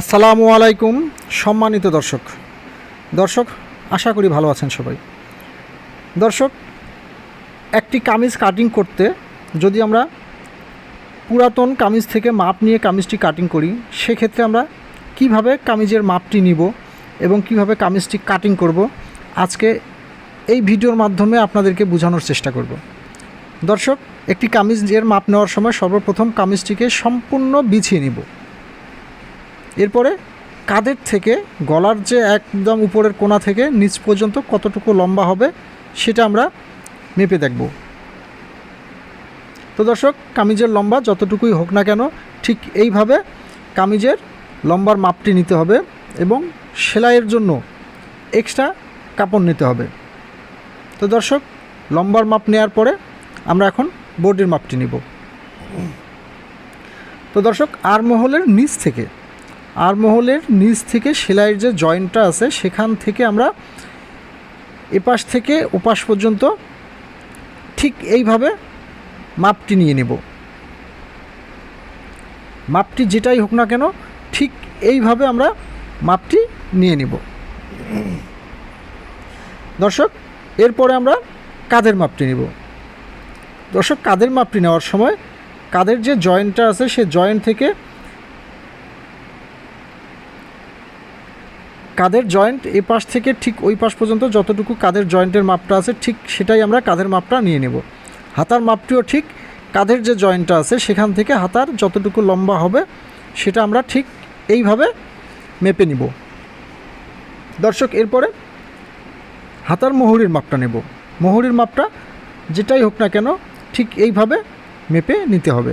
আসসালামু আলাইকুম, সম্মানিত দর্শক। দর্শক, আশা করি ভালো আছেন সবাই। দর্শক, একটি কামিজ কাটিং করতে যদি আমরা পুরাতন কামিজ থেকে মাপ নিয়ে কামিজটি কাটিং করি, সেক্ষেত্রে আমরা কীভাবে কামিজের মাপটি নিব এবং কীভাবে কামিজটি কাটিং করব, আজকে এই ভিডিওর মাধ্যমে আপনাদেরকে বোঝানোর চেষ্টা করব। দর্শক, একটি কামিজের মাপ নেওয়ার সময় সর্বপ্রথম কামিজটিকে সম্পূর্ণ বিছিয়ে নিব। এরপরে কাঁধের থেকে গলার যে একদম উপরের কোণা থেকে নিচ পর্যন্ত কতটুকু লম্বা হবে সেটা আমরা মেপে দেখব। তো দর্শক, কামিজের লম্বা যতটুকুই হোক না কেন, ঠিক এইভাবে কামিজের লম্বার মাপটি নিতে হবে এবং সেলাইয়ের জন্য এক্সট্রা কাপড় নিতে হবে। তো দর্শক, লম্বার মাপ নেওয়ার পরে আমরা এখন বোর্ডের মাপটি নিব। তো দর্শক, আর মহলের নিচ থেকে আর মহলের নিচ থেকে সেলাইয়ের যে জয়েন্টটা আছে, সেখান থেকে আমরা এপাশ থেকে ওপাশ পর্যন্ত ঠিক এইভাবে মাপটি নিয়ে নেব। মাপটি যেটাই হোক না কেন, ঠিক এইভাবে আমরা মাপটি নিয়ে নেব। দর্শক, এরপরে আমরা কাদের মাপটি নেব? দর্শক, কাদের মাপটি নেওয়ার সময় কাদের যে জয়েন্টটা আছে, সে জয়েন্ট থেকে কাদের জয়েন্ট এ পাশ থেকে ঠিক ওই পাশ পর্যন্ত যতটুকু কাদের জয়েন্টের মাপটা আছে, ঠিক সেটাই আমরা কাদের মাপটা নিয়ে নেব। হাতার মাপটিও ঠিক কাঁধের যে জয়েন্টটা আছে সেখান থেকে হাতার যতটুকু লম্বা হবে সেটা আমরা ঠিক এইভাবে মেপে নিব। দর্শক, এরপরে হাতার মোহরির মাপটা নেব। মোহরির মাপটা যেটাই হোক না কেন ঠিক এইভাবে মেপে নিতে হবে।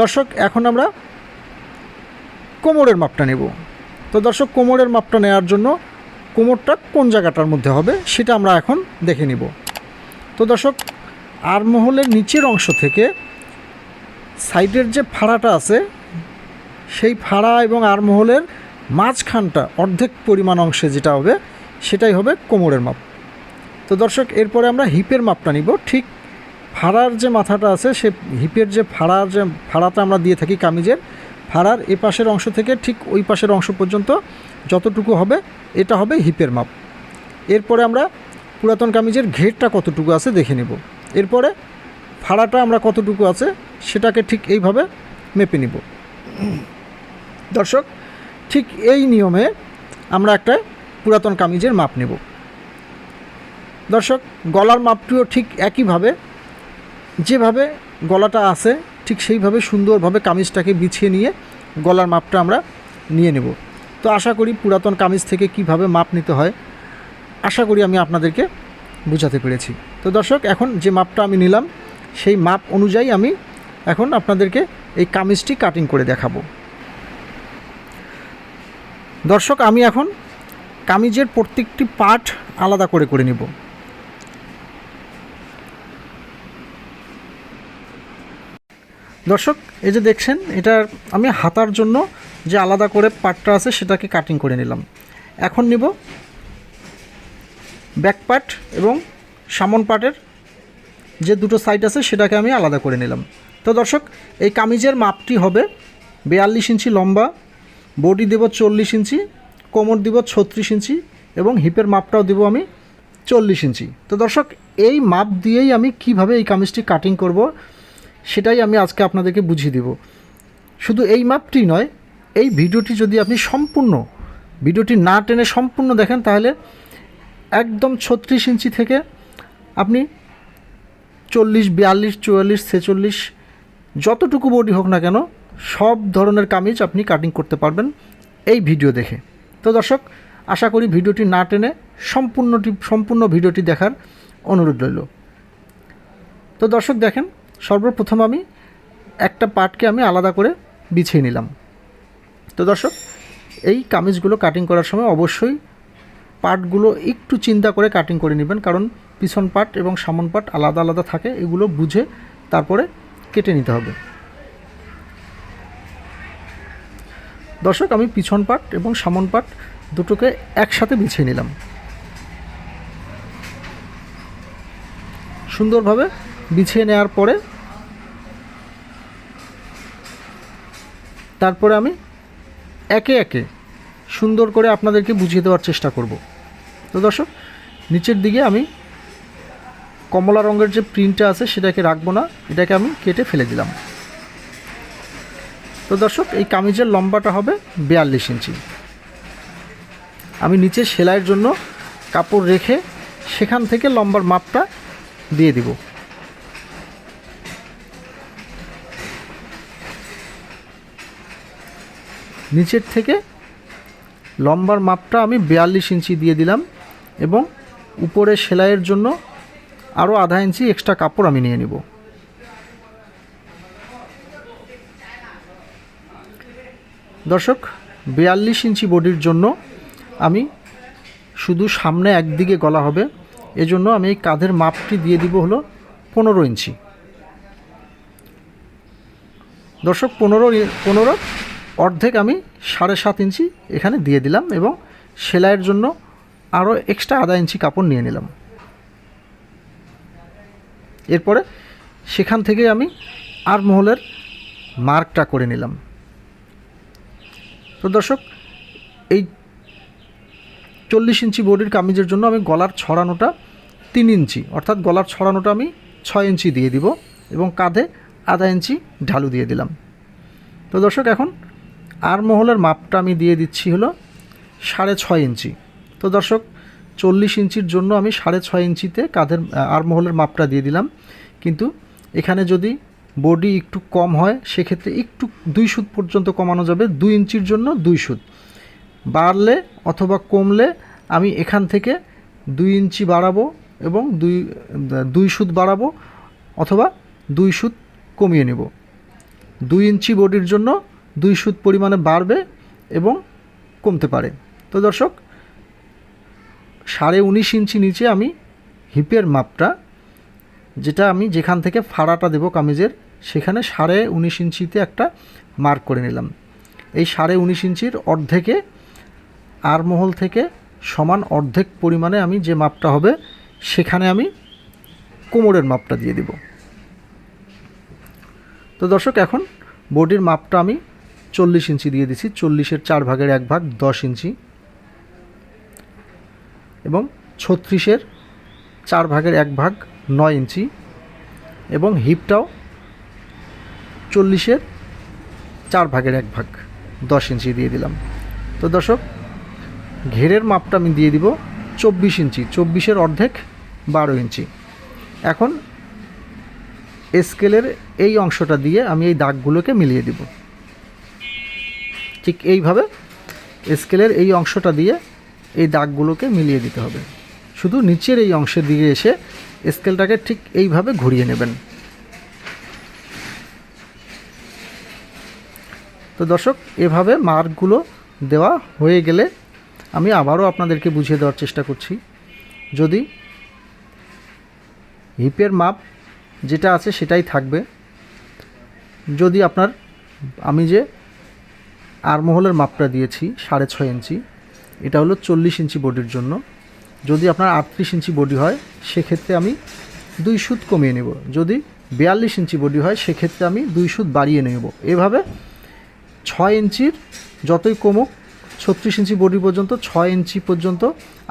দর্শক, এখন আমরা কোমরের মাপটা নেব। তো দর্শক, কোমরের মাপটা নেওয়ার জন্য কোমরটা কোন জায়গাটার মধ্যে হবে সেটা আমরা এখন দেখে নিব। তো দর্শক, আর মহলের নিচের অংশ থেকে সাইডের যে ফাড়াটা আছে, সেই ফাড়া এবং আর মহলের মাঝখানটা অর্ধেক পরিমাণ অংশে যেটা হবে, সেটাই হবে কোমরের মাপ। তো দর্শক, এরপরে আমরা হিপের মাপটা নিব। ঠিক ফাড়ার যে মাথাটা আছে, সে হিপের যে ফাড়ার যে ফাড়াটা আমরা দিয়ে থাকি কামিজের ফাড়ার এ পাশের অংশ থেকে ঠিক ওই পাশের অংশ পর্যন্ত যতটুকু হবে, এটা হবে হিপের মাপ। এরপরে আমরা পুরাতন কামিজের ঘেরটা কতটুকু আছে দেখে নেব। এরপরে ফাড়াটা আমরা কতটুকু আছে সেটাকে ঠিক এইভাবে মেপে নিব। দর্শক, ঠিক এই নিয়মে আমরা একটা পুরাতন কামিজের মাপ নেব। দর্শক, গলার মাপটিও ঠিক একইভাবে। যেভাবে গলাটা আছে ঠিক সেইভাবে সুন্দরভাবে কামিজটাকে বিছিয়ে নিয়ে গলার মাপটা আমরা নিয়ে নেব। তো আশা করি পুরাতন কামিজ থেকে কীভাবে মাপ নিতে হয়, আশা করি আমি আপনাদেরকে বোঝাতে পেরেছি। তো দর্শক, এখন যে মাপটা আমি নিলাম, সেই মাপ অনুযায়ী আমি এখন আপনাদেরকে এই কামিজটি কাটিং করে দেখাবো। দর্শক, আমি এখন কামিজের প্রত্যেকটি পার্ট আলাদা করে করে নিব। দর্শক, এই যে দেখছেন এটার আমি হাতার জন্য যে আলাদা করে পার্টটা আছে, সেটাকে কাটিং করে নিলাম। এখন নিব ব্যাক পার্ট এবং সামন পার্টের যে দুটো সাইড আছে, সেটাকে আমি আলাদা করে নিলাম। তো দর্শক, এই কামিজের মাপটি হবে বিয়াল্লিশ ইঞ্চি লম্বা বডি দেব চল্লিশ ইঞ্চি, কোমর দিব ছত্রিশ ইঞ্চি এবং হিপের মাপটাও দেব আমি চল্লিশ ইঞ্চি। তো দর্শক, এই মাপ দিয়েই আমি কীভাবে এই কামিজটি কাটিং করব সেটাই আমি আজকে আপনাদেরকে বুঝিয়ে দেব। শুধু এই মাপটি নয়, এই ভিডিওটি যদি আপনি সম্পূর্ণ, ভিডিওটি না টেনে সম্পূর্ণ দেখেন, তাহলে একদম ছত্রিশ ইঞ্চি থেকে আপনি চল্লিশ, বিয়াল্লিশ, চুয়াল্লিশ, ছেচল্লিশ, যতটুকু বডি হোক না কেন, সব ধরনের কামিজ আপনি কাটিং করতে পারবেন এই ভিডিও দেখে। তো দর্শক, আশা করি ভিডিওটি না টেনে সম্পূর্ণটি, সম্পূর্ণ ভিডিওটি দেখার অনুরোধ রইল। তো দর্শক, দেখেন সর্বপ্রথম আমি একটা পার্টকে আমি আলাদা করে বিছিয়ে নিলাম। তো দর্শক, এই কামিজগুলো কাটিং করার সময় অবশ্যই পার্টগুলো একটু চিন্তা করে কাটিং করে নেবেন, কারণ পিছন পার্ট এবং সামন পার্ট আলাদা আলাদা থাকে, এগুলো বুঝে তারপরে কেটে নিতে হবে। দর্শক, আমি পিছন পার্ট এবং সামন পার্ট দুটোকে একসাথে বিছিয়ে নিলাম। সুন্দরভাবে বিছিয়ে নেওয়ার পরে তারপরে আমি একে একে সুন্দর করে আপনাদেরকে বুঝিয়ে দেওয়ার চেষ্টা করব। তো দর্শক, নিচের দিকে আমি কমলা রঙের যে প্রিন্টটা আছে সেটাকে রাখব না, এটাকে আমি কেটে ফেলে দিলাম। তো দর্শক, এই কামিজের লম্বাটা হবে বিয়াল্লিশ ইঞ্চি। আমি নিচে সেলাইয়ের জন্য কাপড় রেখে সেখান থেকে লম্বার মাপটা দিয়ে দিব। নিচের থেকে লম্বার মাপটা আমি বিয়াল্লিশ ইঞ্চি দিয়ে দিলাম এবং উপরে সেলাইয়ের জন্য আরও আধা ইঞ্চি এক্সট্রা কাপড় আমি নিয়ে নিব। দর্শক, বিয়াল্লিশ ইঞ্চি বডির জন্য আমি শুধু সামনে একদিকে গলা হবে, এজন্য আমি এই কাঁধের মাপটি দিয়ে দিব হলো পনেরো ইঞ্চি। দর্শক, পনেরো পনেরো অর্ধেক আমি সাড়ে সাত ইঞ্চি এখানে দিয়ে দিলাম এবং সেলাইয়ের জন্য আরও এক্সট্রা আধা ইঞ্চি কাপড় নিয়ে নিলাম। এরপরে সেখান থেকে আমি আর মহলের মার্কটা করে নিলাম। তো দর্শক, এই চল্লিশ ইঞ্চি বডির কামিজের জন্য আমি গলার ছড়ানোটা তিন ইঞ্চি, অর্থাৎ গলার ছড়ানোটা আমি ছয় ইঞ্চি দিয়ে দিব এবং কাঁধে আধা ইঞ্চি ঢালু দিয়ে দিলাম। তো দর্শক, এখন আর মহলের মাপটা আমি দিয়ে দিচ্ছি হলো সাড়ে ছয় ইঞ্চি। তো দর্শক, চল্লিশ ইঞ্চির জন্য আমি সাড়ে ছয় ইঞ্চিতে কাঁধের আর মহলের মাপটা দিয়ে দিলাম। কিন্তু এখানে যদি বডি একটু কম হয়, সেক্ষেত্রে একটু দুই সুদ পর্যন্ত কমানো যাবে, দুই ইঞ্চির জন্য দুই সুদ বাড়লে অথবা কমলে আমি এখান থেকে দুই ইঞ্চি বাড়াবো এবং দুই দুই সুদ বাড়াবো অথবা দুই সুদ কমিয়ে নেব। দুই ইঞ্চি বডির জন্য দুই সুদ পরিমাণে বাড়বে এবং কমতে পারে। তো দর্শক, সাড়ে উনিশ ইঞ্চি নিচে আমি হিপের মাপটা, যেটা আমি যেখান থেকে ফাড়াটা দেবো কামিজের, সেখানে সাড়ে উনিশ ইঞ্চিতে একটা মার্ক করে নিলাম। এই সাড়ে উনিশ ইঞ্চির অর্ধেকে আরমহল থেকে সমান অর্ধেক পরিমাণে আমি যে মাপটা হবে, সেখানে আমি কোমরের মাপটা দিয়ে দিব। তো দর্শক, এখন বডির মাপটা আমি চল্লিশ ইঞ্চি দিয়ে দিচ্ছি চল্লিশের চার ভাগের এক ভাগ দশ ইঞ্চি। এবং ছত্রিশের চার ভাগের এক ভাগ নয় ইঞ্চি। এবং হিপটাও চল্লিশের চার ভাগের এক ভাগ দশ ইঞ্চি দিয়ে দিলাম। তো দর্শক, ঘেরের মাপটা আমি দিয়ে দিব চব্বিশ ইঞ্চি, চব্বিশের অর্ধেক বারো ইঞ্চি। এখন স্কেলের এই অংশটা দিয়ে আমি এই দাগগুলোকে মিলিয়ে দিব। ঠিক এইভাবে স্কেলের এই অংশটা দিয়ে এই দাগগুলোকে মিলিয়ে দিতে হবে। শুধু নিচের এই অংশের দিকে এসে স্কেলটাকে ঠিক এইভাবে ঘুরিয়ে নেবেন। তো দর্শক, এভাবে মার্কগুলো দেওয়া হয়ে গেলে আমি আবারও আপনাদেরকে বুঝিয়ে দেওয়ার চেষ্টা করছি। যদি হিপের মাপ যেটা আছে সেটাই থাকবে। যদি আপনার, আমি যে আরমহলের মাপটা দিয়েছি সাড়ে ছয় ইঞ্চি। এটা হলো চল্লিশ ইঞ্চি বডির জন্য। যদি আপনার আটত্রিশ ইঞ্চি বডি হয়, সেক্ষেত্রে আমি দুই সুত কমিয়ে নেব। যদি বিয়াল্লিশ ইঞ্চি বডি হয়, সেক্ষেত্রে আমি দুই সুত বাড়িয়ে নেব। এভাবে ছয় ইঞ্চির যতই কমুক, ছত্রিশ ইঞ্চি বডি পর্যন্ত, ছয় ইঞ্চি পর্যন্ত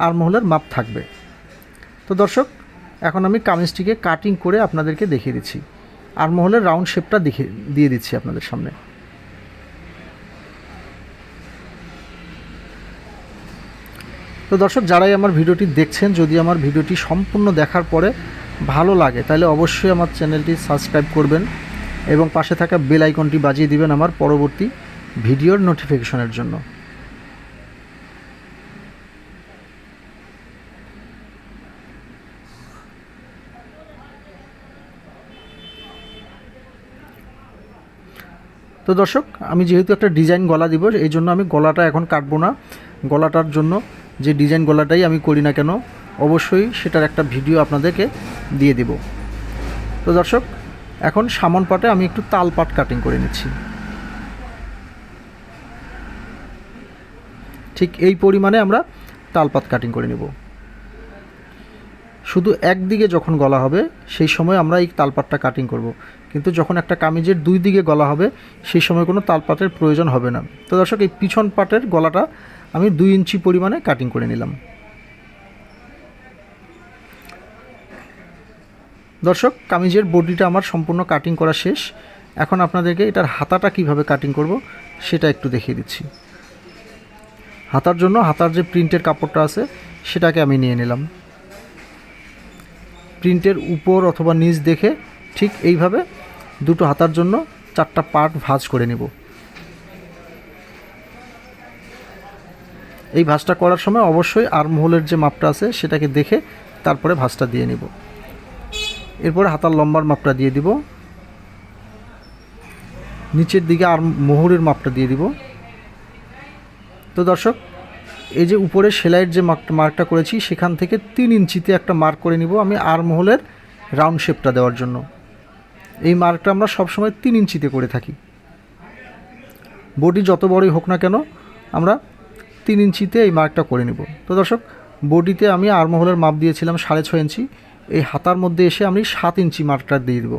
আরমহলের মাপ থাকবে। তো দর্শক, এখন আমি কামিজটিকে কাটিং করে আপনাদেরকে দেখিয়ে দিচ্ছি। আরমহলের রাউন্ড শেপটা দেখে, দিয়ে দিচ্ছি আপনাদের সামনে। তো দর্শক, যারাই আমার ভিডিওটি দেখছেন, যদি আমার ভিডিওটি সম্পূর্ণ দেখার পরে ভালো লাগে, তাহলে অবশ্যই আমার চ্যানেলটি সাবস্ক্রাইব করবেন এবং পাশে থাকা বেল আইকনটি বাজিয়ে দিবেন আমার পরবর্তী ভিডিওর নোটিফিকেশনের জন্য। তো দর্শক, আমি যেহেতু একটা ডিজাইন গলা দিব, এই জন্য আমি গলাটা এখন কাটবো না। গলাটার জন্য যে ডিজাইন গলাটাই আমি করি না কেন, অবশ্যই সেটার একটা ভিডিও আপনাদেরকে দিয়ে দেব। তো দর্শক, এখন সামন পাটে আমি একটু তাল পাট কাটিং করে নিচ্ছি। ঠিক এই পরিমাণে আমরা তালপাত কাটিং করে নেব। শুধু একদিকে যখন গলা হবে, সেই সময় আমরা এই তালপাটটা কাটিং করব। কিন্তু যখন একটা কামিজের দুই দিকে গলা হবে, সেই সময় কোনো তালপাটের প্রয়োজন হবে না। তো দর্শক, এই পিছন পাটের গলাটা আমি দুই ইঞ্চি পরিমাণে কাটিং করে নিলাম। দর্শক, কামিজের বডিটা আমার সম্পূর্ণ কাটিং করা শেষ। এখন আপনাদেরকে এটার হাতাটা কীভাবে কাটিং করব সেটা একটু দেখিয়ে দিচ্ছি। হাতার জন্য হাতার যে প্রিন্টের কাপড়টা আছে, সেটাকে আমি নিয়ে নিলাম। প্রিন্টের উপর অথবা নিচ দেখে ঠিক এইভাবে দুটো হাতার জন্য চারটা পার্ট ভাঁজ করে নেব। এই ভাঁজটা করার সময় অবশ্যই আর্মহোলের যে মাপটা আছে সেটাকে দেখে তারপরে ভাঁজটা দিয়ে নেব। এরপরে হাতার লম্বার মাপটা দিয়ে দিব। নিচের দিকে আর মোহরের মাপটা দিয়ে দিব। তো দর্শক, এই যে উপরে সেলাইয়ের যে মার্ক মার্কটা করেছি, সেখান থেকে তিন ইঞ্চিতে একটা মার্ক করে নিব আমি আর মহলের রাউন্ড শেপটা দেওয়ার জন্য। এই মার্কটা আমরা সবসময় তিন ইঞ্চিতে করে থাকি। বডি যত বড়ই হোক না কেন, আমরা তিন ইঞ্চিতে এই মার্কটা করে নিব। তো দর্শক, বডিতে আমি আরমহলের মাপ দিয়েছিলাম সাড়ে ছয় ইঞ্চি। এই হাতার মধ্যে এসে আমি সাত ইঞ্চি মার্কটা দিয়ে দেব।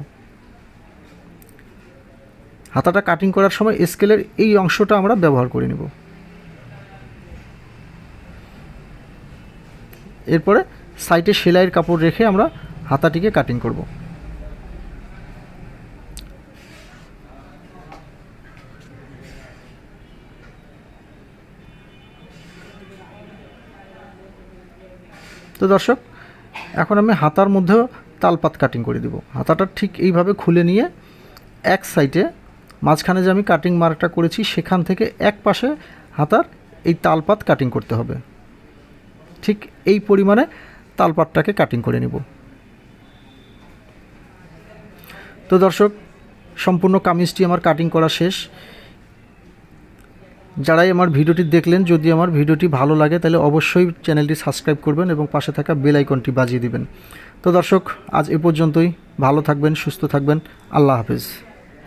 হাতাটা কাটিং করার সময় স্কেলের এই অংশটা আমরা ব্যবহার করে নেব। এরপরে সাইডে সেলাইয়ের কাপড় রেখে আমরা হাতাটিকে কাটিং করব। তো দর্শক, এখন আমি হাতার মধ্যেও তালপাত কাটিং করে দিব। হাতাটা ঠিক এইভাবে খুলে নিয়ে এক সাইডে মাঝখানে যে আমি কাটিং মার্কটা করেছি, সেখান থেকে এক পাশে হাতার এই তালপাত কাটিং করতে হবে। ঠিক এই পরিমাণে তালপাটটাকে কাটিং করে নিব। তো দর্শক, সম্পূর্ণ কামিজটি আমার কাটিং করা শেষ। যারাই আমার ভিডিওটি দেখলেন, যদি আমার ভিডিওটি ভালো লাগে, তাহলে অবশ্যই চ্যানেলটি সাবস্ক্রাইব করবেন এবং পাশে থাকা বেল আইকনটি বাজিয়ে দিবেন। তো দর্শক, আজ এ পর্যন্তই। ভালো থাকবেন, সুস্থ থাকবেন। আল্লাহ হাফেজ।